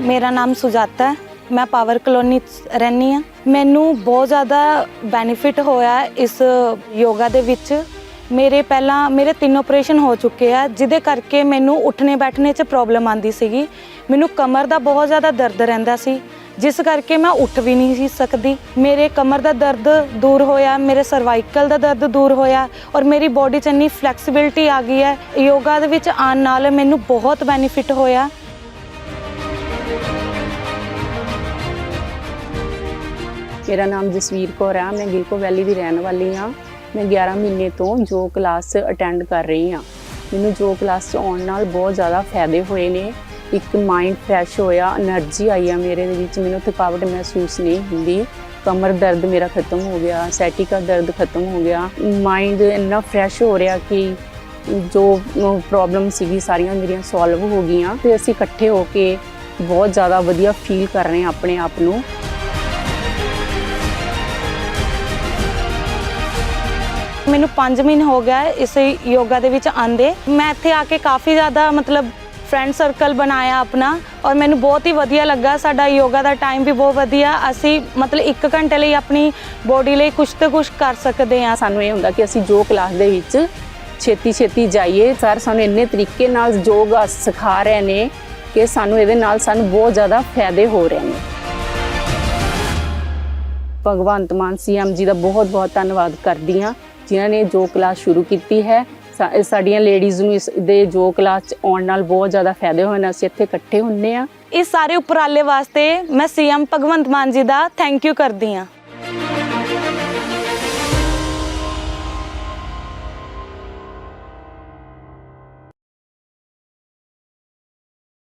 ਮੇਰਾ ਨਾਮ ਸੁਜਾਤਾ ਹੈ। ਮੈਂ ਪਾਵਰ ਕਲੋਨੀ 'ਚ ਰਹਿੰਦੀ ਹਾਂ। ਮੈਨੂੰ ਬਹੁਤ ਜ਼ਿਆਦਾ ਬੈਨੀਫਿਟ ਹੋਇਆ ਇਸ ਯੋਗਾ ਦੇ ਵਿੱਚ। ਮੇਰੇ ਪਹਿਲਾਂ, ਮੇਰੇ ਤਿੰਨ ਆਪਰੇਸ਼ਨ ਹੋ ਚੁੱਕੇ ਆ, ਜਿਹਦੇ ਕਰਕੇ ਮੈਨੂੰ ਉੱਠਣੇ ਬੈਠਣੇ 'ਚ ਪ੍ਰੋਬਲਮ ਆਂਦੀ ਸੀਗੀ। ਮੈਨੂੰ ਕਮਰ ਦਾ ਬਹੁਤ ਜ਼ਿਆਦਾ ਦਰਦ ਰਹਿੰਦਾ ਸੀ, ਜਿਸ ਕਰਕੇ ਮੈਂ ਉੱਠ ਵੀ ਨਹੀਂ ਸੀ ਸਕਦੀ। ਮੇਰੇ ਕਮਰ ਦਾ ਦਰਦ ਦੂਰ ਹੋਇਆ, ਮੇਰੇ ਸਰਵਾਈਕਲ ਦਾ ਦਰਦ ਦੂਰ ਹੋਇਆ ਔਰ ਮੇਰੀ ਬੋਡੀ 'ਚ ਇੰਨੀ ਫਲੈਕਸੀਬਿਲਟੀ ਆ ਗਈ ਹੈ। ਯੋਗਾ ਦੇ ਵਿੱਚ ਆਉਣ ਨਾਲ ਮੈਨੂੰ ਬਹੁਤ ਬੈਨੀਫਿਟ ਹੋਇਆ। ਮੇਰਾ ਨਾਮ ਜਸਵੀਰ ਕੌਰ ਆ, ਮੈਂ ਗਿਲਕੋ ਵੈਲੀ ਦੀ ਰਹਿਣ ਵਾਲੀ ਆ। ਮੈਂ 11 ਮਹੀਨੇ ਤੋਂ ਜੋ ਕਲਾਸ ਅਟੈਂਡ ਕਰ ਰਹੀ ਆ। ਮੈਨੂੰ ਜੋ ਕਲਾਸ ਚ ਆਉਣ ਨਾਲ ਬਹੁਤ ਜ਼ਿਆਦਾ ਫਾਇਦੇ ਹੋਏ ਨੇ। ਇੱਕ ਮਾਈਂਡ ਫਰੈਸ਼ ਹੋਇਆ એનર્ਜੀ ਆਈ ਆ ਮੇਰੇ ਦੇ ਵਿੱਚ, ਮੈਨੂੰ ਥਕਾਵਟ ਮਹਿਸੂਸ ਨਹੀਂ ਹੁੰਦੀ। ਕਮਰ ਦਰਦ ਮੇਰਾ ਖਤਮ ਹੋ ਗਿਆ, ਸੈਟਿਕਾ ਦਰਦ ਖਤਮ ਹੋ ਗਿਆ। ਮਾਈਂਡ ਇੰਨਾ ਫਰੈਸ਼ ਹੋ ਰਿਹਾ ਕਿ ਜੋ ਪ੍ਰੋਬਲਮ ਸੀਗੀ, ਸਾਰੀਆਂ ਮੇਰੀਆਂ ਸੋਲਵ ਹੋ ਗਈਆਂ। ਤੇ ਅਸੀਂ ਇਕੱਠੇ ਹੋ ਕੇ ਬਹੁਤ ਜ਼ਿਆਦਾ ਵਧੀਆ ਫੀਲ ਕਰ ਰਹੇ ਹਾਂ ਆਪਣੇ ਆਪ ਨੂੰ। ਮੈਨੂੰ 5 ਮਹੀਨੇ ਹੋ ਗਿਆ ਹੈ ਇਸ ਯੋਗਾ ਦੇ ਵਿੱਚ ਆਂਦੇ ਮੈਂ ਇੱਥੇ ਆ ਕੇ ਕਾਫੀ ਜ਼ਿਆਦਾ ਮਤਲਬ ਫਰੈਂਡ ਸਰਕਲ ਬਣਾਇਆ ਆਪਣਾ ਔਰ ਮੈਨੂੰ ਬਹੁਤ ਹੀ ਵਧੀਆ ਲੱਗਾ। ਸਾਡਾ ਯੋਗਾ ਦਾ ਟਾਈਮ ਵੀ ਬਹੁਤ ਵਧੀਆ। ਅਸੀਂ ਮਤਲਬ 1 ਘੰਟੇ ਲਈ ਆਪਣੀ ਬੋਡੀ ਲਈ ਕੁਝ ਤੇ ਕੁਝ ਕਰ ਸਕਦੇ ਹਾਂ। ਸਾਨੂੰ ਇਹ ਹੁੰਦਾ ਕਿ ਅਸੀਂ ਜੋ ਕਲਾਸ ਦੇ ਵਿੱਚ ਛੇਤੀ ਛੇਤੀ ਜਾਈਏ। ਸਰ ਸਾਨੂੰ ਇੰਨੇ ਤਰੀਕੇ ਨਾਲ ਯੋਗ ਸਿਖਾ ਰਹੇ ਨੇ। ਕਿ ਸਾਨੂੰ ਇਹਦੇ ਨਾਲ ਸਾਨੂੰ ਬਹੁਤ ਜ਼ਿਆਦਾ ਫਾਇਦੇ ਹੋ ਰਹੇ ਨੇ। ਭਗਵੰਤ ਮਾਨ ਸੀਐਮ ਜੀ ਦਾ ਬਹੁਤ ਬਹੁਤ ਧੰਨਵਾਦ ਕਰਦੀ ਹਾਂ, ਜਿਨ੍ਹਾਂ ਨੇ ਜੋ ਕਲਾਸ ਸ਼ੁਰੂ ਕੀਤੀ ਹੈ। ਸਾਡੀਆਂ ਲੇਡੀਜ਼ ਨੂੰ ਇਸ ਦੇ ਜੋ ਕਲਾਸ ਚ ਆਉਣ ਨਾਲ ਬਹੁਤ ਜ਼ਿਆਦਾ ਫਾਇਦੇ ਹੋਏ ਨੇ, ਅਸੀਂ ਇੱਥੇ ਇਕੱਠੇ ਹੁੰਨੇ ਆ ਇਸ ਸਾਰੇ ਉਪਰਾਲੇ ਵਾਸਤੇ ਮੈਂ ਸੀਐਮ ਭਗਵੰਤ ਮਾਨ ਜੀ ਦਾ ਥੈਂਕ ਯੂ ਕਰਦੀ ਹਾਂ।